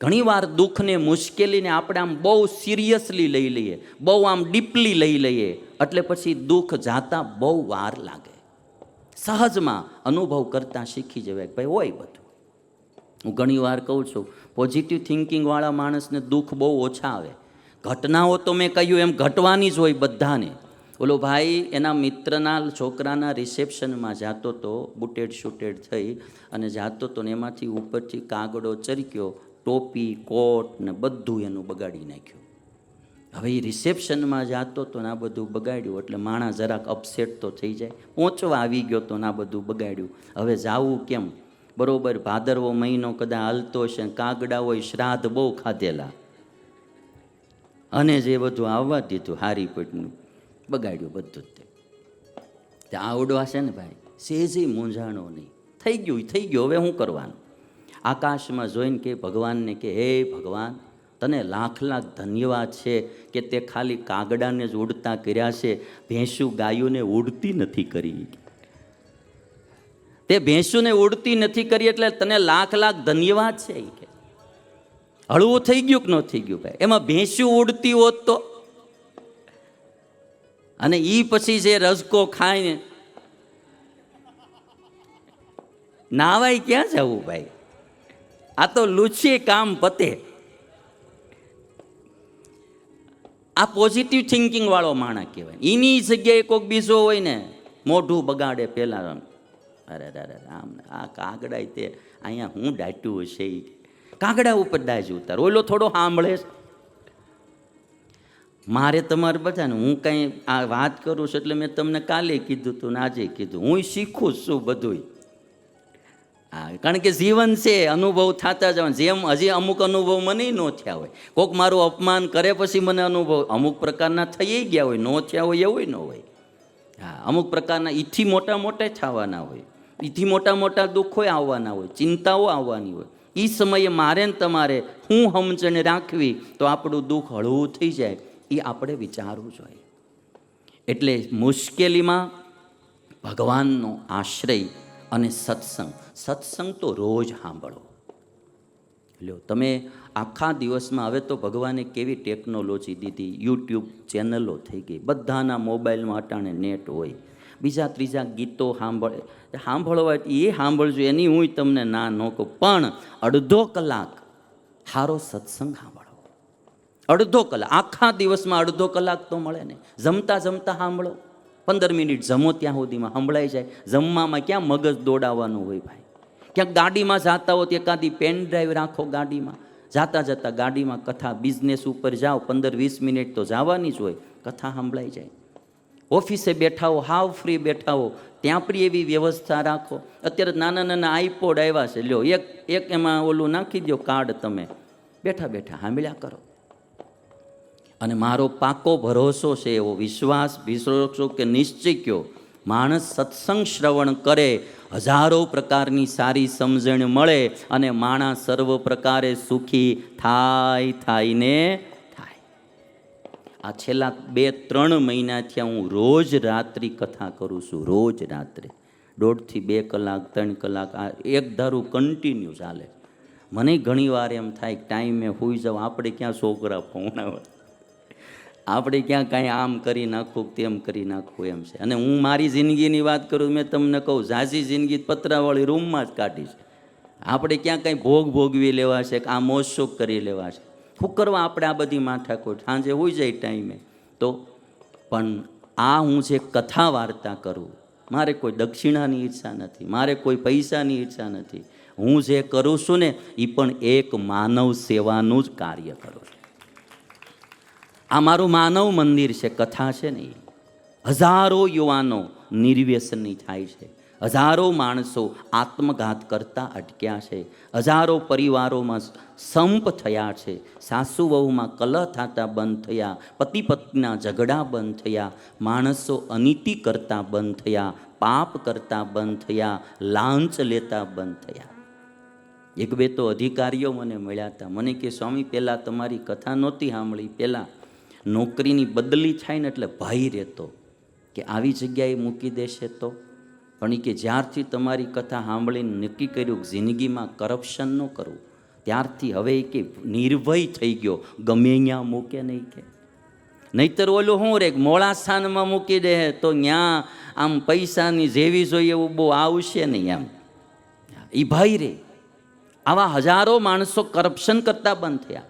ઘણીવાર દુઃખને મુશ્કેલીને આપણે આમ બહુ સિરિયસલી લઈ લઈએ, બહુ આમ ડીપલી લઈ લઈએ, એટલે પછી દુઃખ જાતા બહુ વાર લાગે. સહજમાં અનુભવ કરતાં શીખી જવાય ભાઈ હોય બધું. હું ઘણીવાર કહું છું પોઝિટિવ થિંકિંગવાળા માણસને દુઃખ બહુ ઓછા આવે. ઘટનાઓ તો મેં કહ્યું એમ ઘટવાની જ હોય બધાને. ઓલો ભાઈ એના મિત્રના છોકરાના રિસેપ્શનમાં જાતો તો બુટેડ શૂટેડ થઈ અને જાતો તો ને એમાંથી ઉપરથી કાગડો ચરક્યો ટોપી, કોટ ને બધું એનું બગાડી નાખ્યું. હવે એ રિસેપ્શનમાં જતો તો ને બધું બગાડ્યું, એટલે માણસ જરાક અપસેટ તો થઈ જાય. પહોંચવા આવી ગયો તો ને બધું બગાડ્યું. હવે જાવું કેમ? બરોબર, ભાદરવો મહિનો કદા હાલતો છે કાગડા હોય, શ્રાદ્ધ બહુ ખાધેલા. અને જે બધું આવવા દીધું, હારી પેટનું બગાડ્યું બધું જ તે. આવડવા છે ને ભાઈ? સેજે મૂંઝાણો નહીં. થઈ ગયું થઈ ગયું, હવે શું કરવાનું? આકાશમાં જોઈને કે ભગવાનને કે, હે ભગવાન, તને લાખ લાખ ધન્યવાદ છે કે તે ખાલી કાગડાને જ ઉડતા કર્યા છે, ભેંસું ગાયોને ઉડતી નથી કરી. તે ભેંસુને ઉડતી નથી કરી એટલે તને લાખ લાખ ધન્યવાદ છે એ કે. હળવું થઈ ગયું કે ન થઈ ગયું ભાઈ? એમાં ભેંસું ઉડતી હોત તો? અને એ પછી જે રસકો ખાઈને નાવાય ક્યાં જવું ભાઈ? આ તો લુચ્છી કામ પતે. આ પોઝિટિવ થિંકિંગ વાળો માણસ કહેવાય. એની જગ્યાએ કોઈક બીજો હોય ને, મોઢું બગાડે પહેલાં અરે અરે રામ, આ કાગડા તે અહીંયા હું ડાટ્યું હશે એ કાગડા ઉપર દાજ ઉતાર. ઓલો થોડો સાંભળે મારે તમારે બધાને, હું કંઈ આ વાત કરું છું એટલે મેં તમને કાલે કીધું હતું ને આજે કીધું. હું શીખું છું બધુંય. હા કારણ કે જીવન છે, અનુભવ થતા જવાનું જેમ હજી અમુક અનુભવ મને ન થયા હોય. કોક મારું અપમાન કરે પછી મને અનુભવ. અમુક પ્રકારના થઈ ગયા હોય, ન થયા હોય, એવું ન હોય. હા, અમુક પ્રકારના ઈથી મોટા મોટા થવાના હોય. ઈથી મોટા મોટા દુઃખો આવવાના હોય, ચિંતાઓ આવવાની હોય. એ સમયે મારે ને તમારે હું સમજણ રાખવી તો આપણું દુઃખ હળવું થઈ જાય. એ આપણે વિચારવું જોઈએ. એટલે મુશ્કેલીમાં ભગવાનનો આશ્રય અને સત્સંગ. સત્સંગ તો રોજ સાંભળો. લ્યો, તમે આખા દિવસમાં હવે તો ભગવાને કેવી ટેકનોલોજી દીધી, યુટ્યુબ ચેનલો થઈ ગઈ, બધાના મોબાઈલમાં અટાણે નેટ હોય. બીજા ત્રીજા ગીતો સાંભળે. સાંભળવા એ સાંભળજો, એની હું તમને ના ન કહું, પણ અડધો કલાક સારો સત્સંગ સાંભળો. અડધો કલાક. આખા દિવસમાં અડધો કલાક તો મળે ને. જમતા જમતા સાંભળો. પંદર મિનિટ જમો ત્યાં સુધીમાં સંભળાઈ જાય. જમવામાં ક્યાં મગજ દોડાવવાનું હોય ભાઈ? ક્યાંક ગાડીમાં જાતા હો તો એકાદી પેન ડ્રાઈવ રાખો ગાડીમાં. જાતા જતા ગાડીમાં કથા બિઝનેસ ઉપર જાઓ, પંદર વીસ મિનિટ તો જવાની જ હોય. કથા સંભળાઈ જાય. ઓફિસે બેઠા હો, હાવ ફ્રી બેઠા હો, ત્યાં પણ એવી વ્યવસ્થા રાખો. અત્યારે નાના નાના આઈપોડ આવ્યા છે. લ્યો, એક એક એમાં ઓલું નાખી દો કાર્ડ તમે. બેઠા બેઠા સાંભળ્યા કરો. અને મારો પાકો ભરોસો છે એવો વિશ્વાસ, વિશ્વાસો કે નિશ્ચય કયો? માણસ સત્સંગ શ્રવણ કરે, હજારો પ્રકારની સારી સમજણ મળે અને માણસ સર્વ પ્રકારે સુખી થાય થાય ને થાય. આ છેલ્લા બે, ત્રણ મહિનાથી હું રોજ રાત્રિ કથા કરું છું, રોજ રાત્રે. દોઢથી બે કલાક, ત્રણ કલાક, આ એક ધારું કન્ટિન્યુ ચાલે. મને ઘણીવાર એમ થાય ટાઈમે હોઈ જાઉં, આપણે ક્યાં છોકરા ભણાવે આપણે ક્યાં કાંઈ આમ કરી નાખું, તેમ કરી નાખવું એમ છે. અને હું મારી જિંદગીની વાત કરું, મેં તમને કહું, ઝાઝી જિંદગી પતરાવાળી રૂમમાં જ કાઢી છે. આપણે ક્યાં કાંઈ ભોગ ભોગવી લેવા છે કે આ મોજશોખ કરી લેવા છે શું કરવા આપણે આ બધી માથાકોટ? સાંજે હોઈ જાય ટાઈમે. તો પણ આ હું જે કથા વાર્તા કરું, મારે કોઈ દક્ષિણાની ઈચ્છા નથી, મારે કોઈ પૈસાની ઈચ્છા નથી. હું જે કરું છું ને એ પણ એક માનવ સેવાનું જ કાર્ય કરું છું. આ મારું માનવ મંદિર છે, કથા છે ને હજારો યુવાનો નિર્વ્યસની થાય છે. હજારો માણસો આત્મઘાત કરતા અટક્યા છે. હજારો પરિવારોમાં સંપ થયા છે. સાસુ વહુમાં કલહ થતા બંધ થયા. પતિ પત્નીના ઝઘડા બંધ થયા. માણસો અનીતિ કરતા બંધ થયા. પાપ કરતા બંધ થયા. લાંચ લેતા બંધ થયા. એક બે તો અધિકારીઓ મને મળ્યા હતા મને કે, સ્વામી પહેલાં તમારી કથા નહોતી સાંભળી. પહેલાં નોકરીની બદલી થાય ને એટલે ભય રહેતો કે આવી જગ્યાએ મૂકી દેશે તો. પણ એ કે જ્યારથી તમારી કથા સાંભળીને નક્કી કર્યું જિંદગીમાં કરપ્શન ન કરવું, ત્યારથી હવે એ કે નિર્ભય થઈ ગયો, ગમે ત્યાં મૂકે નહીં કે. નહીતર ઓલું શું રે મોળા સ્થાનમાં મૂકી દે તો ત્યાં આમ પૈસાની જેવી જોઈએ એવું બહુ આવશે નહીં એમ. એ ભાઈ રે. આવા હજારો માણસો કરપ્શન કરતા બંધ થયા.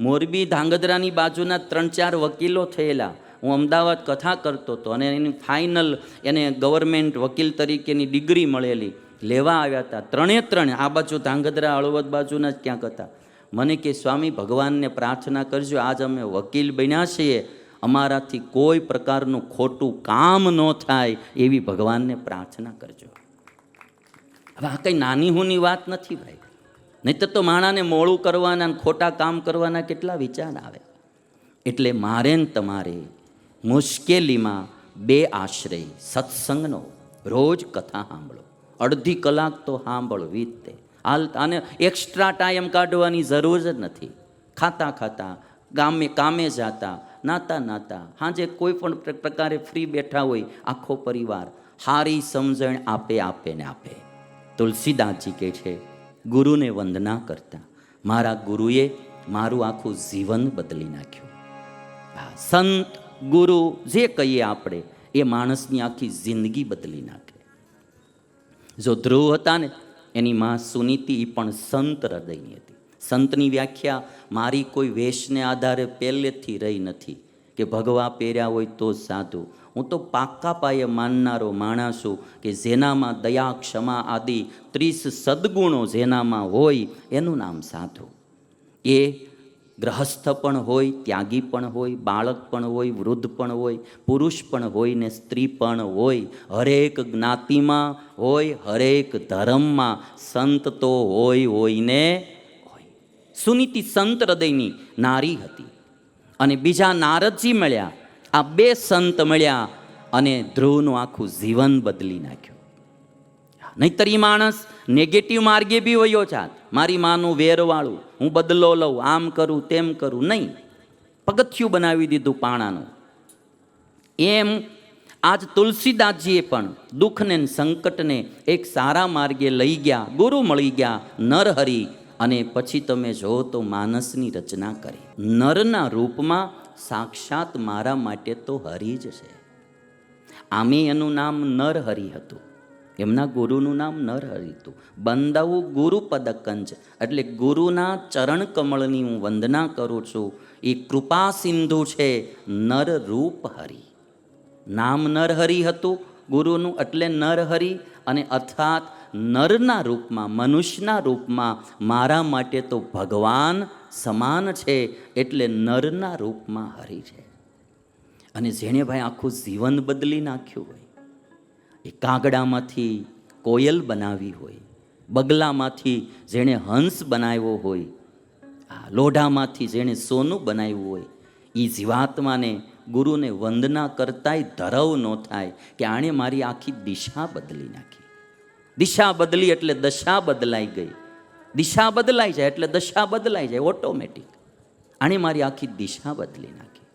મોરબી ધાંગધ્રાની બાજુના ત્રણ ચાર વકીલો થયેલા. હું અમદાવાદ કથા કરતો હતો અને એની ફાઇનલ એને ગવર્મેન્ટ વકીલ તરીકેની ડિગ્રી મળેલી. લેવા આવ્યા હતા. ત્રણે ત્રણ. આ બાજુ ધાંગધ્રા, હળવદ બાજુના જ ક્યાંક હતા. મને કે, સ્વામી, ભગવાનને પ્રાર્થના કરજો. આજ અમે વકીલ બન્યા છીએ. અમારાથી કોઈ પ્રકારનું ખોટું કામ ન થાય એવી ભગવાનને પ્રાર્થના કરજો. હવે આ કંઈ નાની હુની વાત નથી ભાઈ. નહીંતર તો માણાને મોળું કરવાના અને ખોટા કામ કરવાના કેટલા વિચાર આવે. એટલે મારે ને તમારે મુશ્કેલીમાં બે આશ્રય સત્સંગનો રોજ કથા સાંભળો. અડધી કલાક તો સાંભળવી જ હાલ આને એક્સ્ટ્રા ટાઈમ કાઢવાની જરૂર જ નથી. ખાતા ખાતા, ગામે કામે જાતા, નાતા નાતા, હાજે કોઈ પણ પ્રકારે ફ્રી બેઠા હોય, આખો પરિવાર હારી સમજણ આપે આપે ને આપે. તુલસીદાસજી કહે છે ગુરુને વંદના કરતા. મારા ગુરુએ મારું આખું જીવન બદલી નાખ્યું. હા સંત, ગુરુ જે કહીએ આપણે, એ માણસની આખી જિંદગી બદલી નાખે. જો ધ્રુવ હતા ને, એની માં સુનીતિ પણ સંત હૃદયની હતી. સંતની વ્યાખ્યા, મારી કોઈ વેશને આધારે પહેલેથી રહી નથી. કે ભગવા પહેર્યા હોય તો જ સાધુ. હું તો પાક્કા પાયે માનનારો માણસ કે જેનામાં દયા, ક્ષમા આદિ ત્રીસ સદગુણો જેનામાં હોય એનું નામ સાધુ. એ ગ્રહસ્થ પણ હોય, ત્યાગી પણ હોય, બાળક પણ હોય, વૃદ્ધ પણ હોય, પુરુષ પણ હોય ને સ્ત્રી પણ હોય. હરેક જ્ઞાતિમાં હોય, હરેક ધર્મમાં સંત તો હોય હોય ને હોય. સુનીતિ સંત હૃદયની નારી હતી. અને બીજા નારદજી મળ્યા. આ બે સંત મળ્યા અને ધ્રુવનું આખું જીવન બદલી નાખ્યું. નહીતર એ માણસ નેગેટિવ માર્ગે બી વયો જાત. મારી માનું વેરવાળું, હું બદલો લઉં, આમ કરું, તેમ કરું, નહીં. પગથિયું બનાવી દીધું પાણાનું. એમ આજ તુલસીદાસજીએ પણ દુઃખને સંકટને એક સારા માર્ગે લઈ ગયા, ગુરુ મળી ગયા, નરહરી અને પછી તમે જો તો માનસની રચના કરી. નરના રૂપમાં સાક્ષાત મારા માટે તો હરિ જ છે. આમે એનું નામ નરહરિ હતું. એમના ગુરુનું નામ નરહરિ હતું. બંદાવું ગુરુ પદકંજ. એટલે ગુરુના ચરણ કમળની હું વંદના કરું છું. એ કૃપા સિંધુ છે નર રૂપ હરિ. નામ નરહરિ હતું ગુરુનું એટલે નરહરિ અને અર્થાત નરના રૂપમાં, મનુષ્યના રૂપમાં મારા માટે તો ભગવાન સમાન છે એટલે નરના રૂપમાં હરિ છે. અને જેણે ભાઈ આખું જીવન બદલી નાખ્યું હોય, એ કાગડામાંથી કોયલ બનાવી હોય, બગલામાંથી જેણે હંસ બનાવ્યો હોય, આ લોઢામાંથી જેણે સોનું બનાવ્યું હોય એ જીવાત્માને ગુરુને વંદના કરતાંય ધરવ ન થાય કે આણે મારી આખી દિશા બદલી નાખી. દિશા બદલી એટલે દશા બદલાઈ ગઈ. દિશા બદલાઈ જાય એટલે દશા બદલાઈ જાય ઓટોમેટિક. આણે મારી આખી દિશા બદલી નાખી.